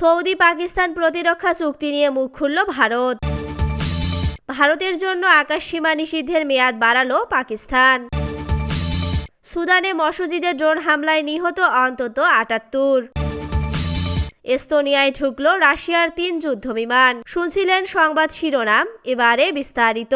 Saudi Pakistan প্রতিরক্ষা চুক্তি নিয়ে মুখ খুলল ভারত। ভারতের জন্য আকাশ সীমা নিষিদ্ধের মেয়াদ বাড়ালো পাকিস্তান। সুদানে মসজিদে ড্রোন হামলায় নিহত অন্তত আটাত্তর। এস্তোনিয়ায় ঢুকল রাশিয়ার তিন যুদ্ধবিমান। শুনছিলেন সংবাদ শিরোনাম, এবারে বিস্তারিত।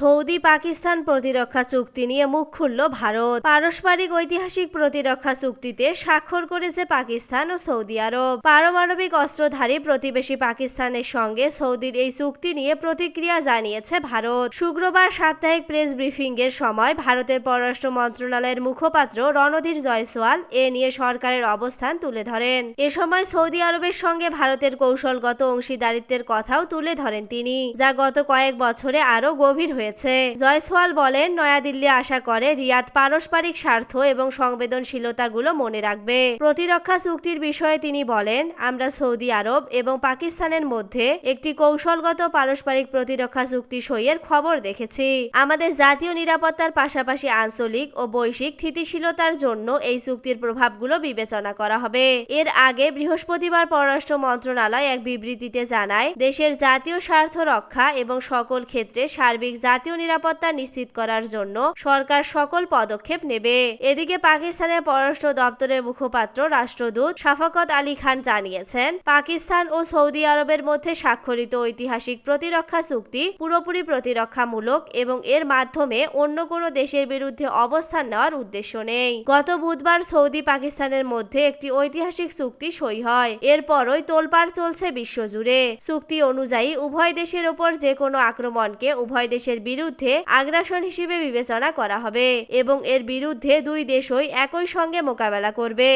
সৌদি পাকিস্তান প্রতিরক্ষা চুক্তি নিয়ে মুখ খুলল ভারত। পারস্পরিক ঐতিহাসিক প্রতিরক্ষা চুক্তিতে স্বাক্ষর করেছে পাকিস্তান ও সৌদি আরব। পারমাণবিক অস্ত্রধারী প্রতিবেশী পাকিস্তানের সঙ্গে সৌদির এই চুক্তি নিয়ে প্রতিক্রিয়া জানিয়েছে ভারত। শুক্রবার সাপ্তাহিক প্রেস ব্রিফিং এর সময় ভারতের পররাষ্ট্র মন্ত্রণালয়ের মুখপাত্র রণধীর জয়সওয়াল এ নিয়ে সরকারের অবস্থান তুলে ধরেন। এ সময় সৌদি আরবের সঙ্গে ভারতের কৌশলগত অংশীদারিত্বের কথাও তুলে ধরেন তিনি, যা গত কয়েক বছরে আরও গভীর হয়েছে জয়সওয়াল বলেন, নয়াদিল্লি আশা করে রিয়াদ পারস্পরিক স্বার্থ এবং সংবেদনশীলতাগুলো মনে রাখবে। প্রতিরক্ষা চুক্তির বিষয়ে তিনি বলেন, আমরা সৌদি আরব এবং পাকিস্তানের মধ্যে একটি কৌশলগত পারস্পরিক প্রতিরক্ষা চুক্তি সইয়ের খবর দেখেছি। আমাদের জাতীয় নিরাপত্তার পাশাপাশি আঞ্চলিক ও বৈশ্বিক স্থিতিশীলতার জন্য এই চুক্তির প্রভাবগুলো বিবেচনা করা হবে। এর আগে বৃহস্পতিবার পররাষ্ট্র মন্ত্রণালয় এক বিবৃতিতে জানায়, দেশের জাতীয় স্বার্থ রক্ষা এবং সকল ক্ষেত্রে সার্বিক জাতীয় নিরাপত্তা নিশ্চিত করার জন্য সরকার সকল পদক্ষেপ নেবে। এদিকে পাকিস্তানের পররাষ্ট্র দপ্তরের মুখপাত্র রাষ্ট্রদূত শাফাকত আলী খান জানিয়েছেন, পাকিস্তান ও সৌদি আরবের মধ্যে স্বাক্ষরিত ঐতিহাসিক প্রতিরক্ষা চুক্তি পুরোপুরি প্রতিরক্ষামূলক এবং এর মাধ্যমে অন্য কোনো দেশের বিরুদ্ধে অবস্থান নেওয়ার উদ্দেশ্য নেই। গত বুধবার সৌদি পাকিস্তানের মধ্যে একটি ঐতিহাসিক চুক্তি সই হয়। এরপরই তোলপাড় চলছে বিশ্বজুড়ে। চুক্তি অনুযায়ী উভয় দেশের ওপর যে কোনো আক্রমণকে উভয় দেশের বিরুদ্ধে আগ্রাসন হিসেবে বিবেচনা করা হবে এবং এর বিরুদ্ধে দুই দেশই একই সঙ্গে মোকাবেলা করবে।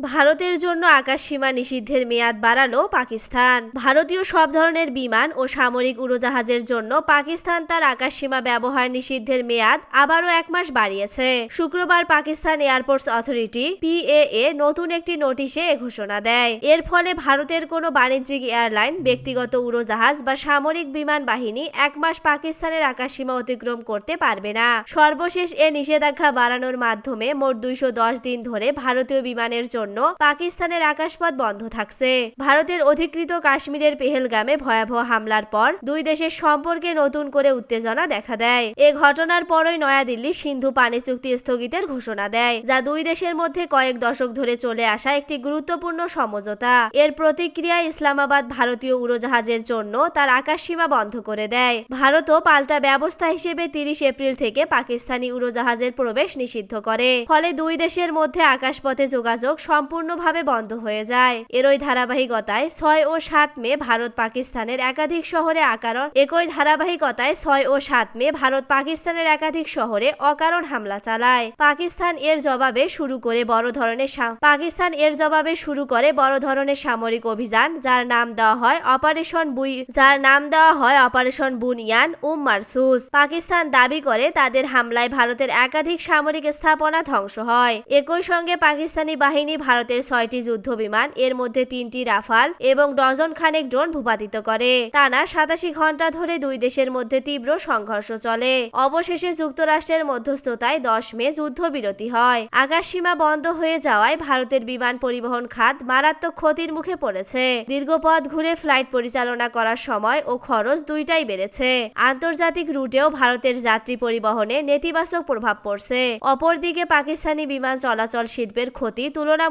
ভারতের জন্য আকাশ সীমা নিষিদ্ধের মেয়াদ বাড়ালো পাকিস্তান। ভারতীয় সব ধরনের বিমান ও সামরিক উড়োজাহাজের জন্য পাকিস্তান তার আকাশ সীমা ব্যবহার নিষিদ্ধের মেয়াদ আবারও এক মাস বাড়িয়েছে। শুক্রবার পাকিস্তান এয়ারপোর্টস অথরিটি পিএএ নতুন একটি নোটিশে এ ঘোষণা দেয়। এর ফলে ভারতের কোনো বাণিজ্যিক এয়ারলাইন, ব্যক্তিগত উড়োজাহাজ বা সামরিক বিমান বাহিনী এক মাস পাকিস্তানের আকাশ সীমা অতিক্রম করতে পারবে না। সর্বশেষ এ নিষেধাজ্ঞা বাড়ানোর মাধ্যমে মোট দুইশো দশ দিন ধরে ভারতীয় বিমানের জন্য জন্য পাকিস্তানের আকাশপথ বন্ধ থাকছে। ভারতের অধিকৃত কাশ্মীরের পেহেলগামে ভয়াবহ হামলার পর দুই দেশের সম্পর্কে নতুন করে উত্তেজনা দেখা দেয়। এ ঘটনার পরই নয়াদিল্লি সিন্ধু পানি চুক্তি স্থগিতের ঘোষণা দেয়, যা দুই দেশের মধ্যে কয়েক দশক ধরে চলে আসা একটি গুরুত্বপূর্ণ সমঝোতা। এর প্রতিক্রিয়ায় ইসলামাবাদ ভারতীয় উড়োজাহাজের জন্য তার আকাশসীমা বন্ধ করে দেয়। ভারতও পাল্টা ব্যবস্থা হিসেবে তিরিশ এপ্রিল থেকে পাকিস্তানি উড়োজাহাজের প্রবেশ নিষিদ্ধ করে। ফলে দুই দেশের মধ্যে আকাশপথে যোগাযোগ সম্পূর্ণভাবে বন্ধ হয়ে যায়। এরই ধারাবাহিকতায় ছয় ও সাত মে ভারত পাকিস্তানের একাধিক শহরে আকারণ একই ধারাবাহিকতায় ছয় ও সাত মে ভারত পাকিস্তানের একাধিক শহরে অকারণ হামলা চালায়। পাকিস্তান এর জবাবে শুরু করে বড় ধরনের পাকিস্তান এর জবাবে শুরু করে বড় ধরনের সামরিক অভিযান, যার নাম দেওয়া হয় অপারেশন বুই যার নাম দেওয়া হয় অপারেশন বুনিয়ান উম মারসুস। পাকিস্তান দাবি করে তাদের হামলায় ভারতের একাধিক সামরিক স্থাপনা ধ্বংস হয়। একই সঙ্গে পাকিস্তানি বাহিনী ভারতের ছয়টি যুদ্ধ বিমান এর মধ্যে তিনটি রাফাল এবং ডজন খানেক ড্রোন ভূপাতিত করে। টানা সাতাশি ঘণ্টা ধরে দুই দেশের মধ্যে তীব্র সংঘর্ষ চলে। অবশেষে যুক্তরাষ্ট্রের মধ্যস্থতায় দশ মে যুদ্ধবিরতি হয়। আকাশ সীমা বন্ধ হয়ে যাওয়ায় ভারতের বিমান পরিবহন খাত মারাত্মক ক্ষতির মুখে পড়েছে। দীর্ঘ পথ ঘুরে ফ্লাইট পরিচালনা করার সময় ও খরচ দুইটাই বেড়েছে। আন্তর্জাতিক রুটেও ভারতের যাত্রী পরিবহনে নেতিবাচক প্রভাব পড়ছে। অপরদিকে পাকিস্তানি বিমান চলাচল শিল্পের ক্ষতি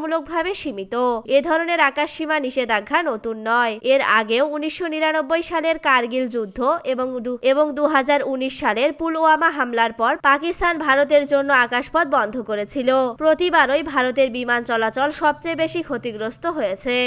তুলনামূলকভাবে সীমিত। এ ধরনের আকাশসীমা নিষেধাজ্ঞা নতুন নয়। এর আগেও উনিশশো নিরানব্বই সালের কার্গিল যুদ্ধ এবং এবং দু হাজার উনিশ সালের পুলওয়ামা হামলার পর পাকিস্তান ভারতের জন্য আকাশপথ বন্ধ করেছিল। প্রতিবারই ভারতের বিমান চলাচল সবচেয়ে বেশি ক্ষতিগ্রস্ত হয়েছে।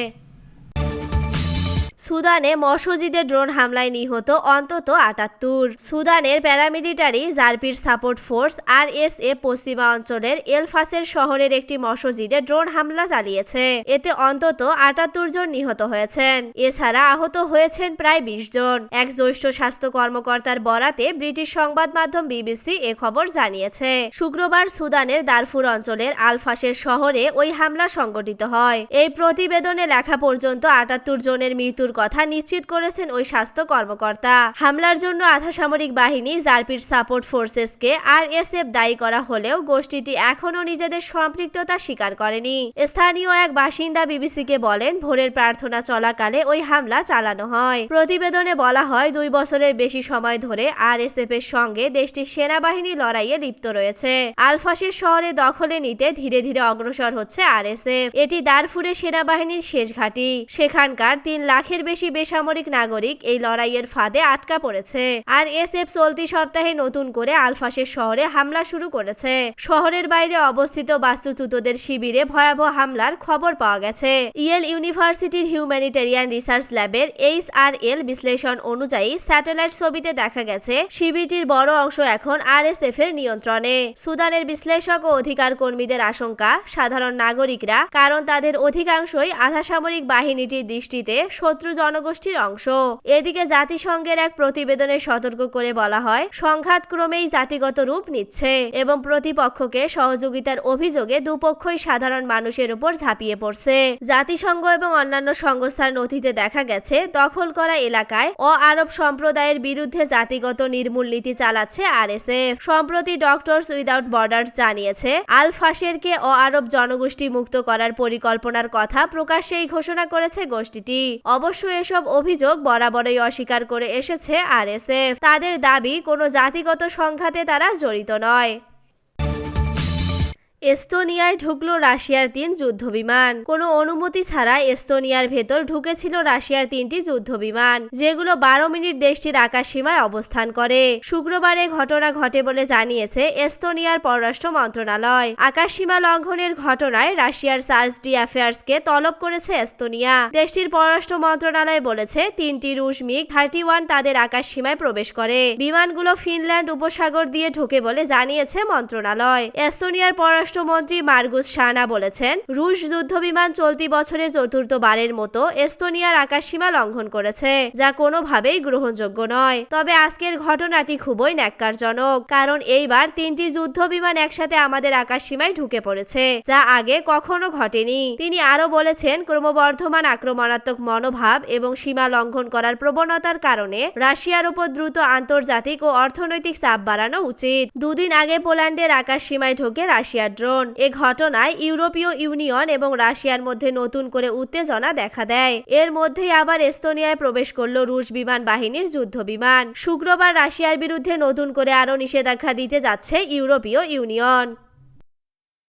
সুদানে মসজিদে ড্রোন হামলায় নিহত অন্তত আটাত্তর। সুদানের paramilitary জারপির support force R S A পশ্চিমা অঞ্চলের এলফাসের শহরের একটি মসজিদে ড্রোন হামলা চালিয়েছে। এতে অন্তত আটাত্তর জন নিহত হয়েছেন। এছাড়া আহত হয়েছেন প্রায় বিশ জন। এক জ্যেষ্ঠ স্বাস্থ্য কর্মকর্তার বরাতে ব্রিটিশ সংবাদ মাধ্যম বিবিসি এ খবর জানিয়েছে। শুক্রবার সুদানের দারফুর অঞ্চলের আলফাসের শহরে ওই হামলা সংগঠিত হয়। এই প্রতিবেদনে লেখা পর্যন্ত আটাত্তর জনের মৃত্যুর মৃত্যুর কথা নিশ্চিত করেছেন ওই স্বাস্থ্য কর্মকর্তা। হামলার জন্য আধা সামরিক বাহিনী জারপির সাপোর্ট ফোর্সেসকে আরএসএফ দায়ী করা হলেও গোষ্ঠীটি এখনও নিজেদের সম্পৃক্ততা স্বীকার করেনি। স্থানীয় এক বাসিন্দা বিবিসিকে বলেন, ভোরের প্রার্থনা চলাকালে ওই হামলা চালানো হয়। প্রতিবেদনে বলা হয়, দুই বছরের বেশি সময় ধরে আরএসএফ এর সঙ্গে দেশটির সেনাবাহিনী লড়াইয়ে লিপ্ত রয়েছে। আলফাসের শহরে দখলে নিতে ধীরে ধীরে অগ্রসর হচ্ছে আরএসএফ। এটি দারফুরে সেনাবাহিনীর শেষ ঘাঁটি সেখানকার তিন লাখের বেশি বেসামরিক নাগরিক এই লড়াইয়ের ফাঁদে আটকা পড়েছে। আর এসএফ চলতি সপ্তাহে নতুন করে আলফাসের শহরে হামলা শুরু করেছে। শহরের বাইরে অবস্থিত বাস্তুচ্যুতদের শিবিরে ভয়াবহ হামলার খবর পাওয়া গেছে। ইয়েল ইউনিভার্সিটির হিউম্যানিটেরিয়ান রিসার্চ ল্যাবের এইচ আর এল বিশ্লেষণ অনুযায়ী স্যাটেলাইট ছবিতে দেখা গেছে, শিবিরটির বড় অংশ এখন আরএসএফ এর নিয়ন্ত্রণে। সুদানের বিশ্লেষক ও অধিকার কর্মীদের আশঙ্কা, সাধারণ নাগরিকরা, কারণ তাদের অধিকাংশই আধাসামরিক বাহিনীটির দৃষ্টিতে শত্রু জনগোষ্ঠীর অংশ। এদিকে জাতিসংঘের এক প্রতিবেদনে সতর্ক করে বলা হয়, সংঘাত ক্রমেই জাতিগত রূপ নিচ্ছে এবং প্রতিপক্ষকে সহযোগিতার অভিযোগে দুপক্ষই সাধারণ মানুষের উপর ঝাঁপিয়ে পড়ছে। জাতিসংঘ এবং অন্যান্য সংস্থার নথিতে দেখা গেছে, দখল করা এলাকায় অ আরব সম্প্রদায়ের বিরুদ্ধে জাতিগত নির্মূল নীতি চালাচ্ছে আরএসএফ। সম্প্রতি ডক্টরস উইদাউট বর্ডার্স জানিয়েছে আল ফাশেরকে অ আরব জনগোষ্ঠী মুক্ত করার পরিকল্পনার কথা প্রকাশ্যেই ঘোষণা করেছে গোষ্ঠীটি। অবশ্য এসব অভিযোগ বরাবরই অস্বীকার করে এসেছে আরএসএফ। তাদের দাবি, কোনো জাতিগত সংঘাতে তারা জড়িত নয়। এস্তোনিয়ায় ঢুকলো রাশিয়ার তিন যুদ্ধবিমান। কোনো অনুমতি ছাড়া এস্তোনিয়ার ভেতর ঢুকেছিল রাশিয়ার তিনটি যুদ্ধবিমান, যেগুলো বারো মিনিট দেশটির আকাশসীমায় অবস্থান করে। শুক্রবারে ঘটনা ঘটে বলে জানিয়েছে এস্তোনিয়ার পররাষ্ট্র মন্ত্রণালয়। আকাশসীমা লঙ্ঘনের ঘটনায় রাশিয়ার সার্চ ডি অ্যাফেয়ার্সকে তলব করেছে এস্তোনিয়া। দেশটির পররাষ্ট্র মন্ত্রণালয় বলেছে, তিনটি রুশ মিগ থার্টি ওয়ান তাদের আকাশসীমায় প্রবেশ করে। বিমানগুলো ফিনল্যান্ড উপসাগর দিয়ে ঢুকে বলে জানিয়েছে মন্ত্রণালয়। এস্তোনিয়ার পররাষ্ট্র পররাষ্ট্রমন্ত্রী মার্গুস সানা বলেছেন, রুশ যুদ্ধবিমান চলতি বছরে চতুর্থবারের মতো এস্তোনিয়ার আকাশসীমা লঙ্ঘন করেছে, যা কোনোভাবেই গ্রহণযোগ্য নয়। তবে আজকের ঘটনাটি খুবই ন্যাক্কারজনক, কারণ এইবার তিনটি যুদ্ধবিমান একসাথে আমাদের আকাশসীমায় ঢুকে পড়েছে, যা আগে কখনো ঘটেনি। তিনি আরও বলেছেন, ক্রমবর্ধমান আক্রমণাত্মক মনোভাব এবং সীমা লঙ্ঘন করার প্রবণতার কারণে রাশিয়ার উপর দ্রুত আন্তর্জাতিক ও অর্থনৈতিক চাপ বাড়ানো উচিত। দুদিন আগে পোল্যান্ডের আকাশসীমায় ঢোকে রাশিয়ার ড্রোন এ ঘটনায় ইউরোপীয় ইউনিয়ন এবং রাশিয়ার মধ্যে নতুন করে উত্তেজনা দেখা দেয়। এর মধ্যেই আবার এস্তোনিয়ায় প্রবেশ করল রুশ বিমান বাহিনীর যুদ্ধ বিমান। শুক্রবার রাশিয়ার বিরুদ্ধে নতুন করে আরও নিষেধাজ্ঞা দিতে যাচ্ছে ইউরোপীয় ইউনিয়ন।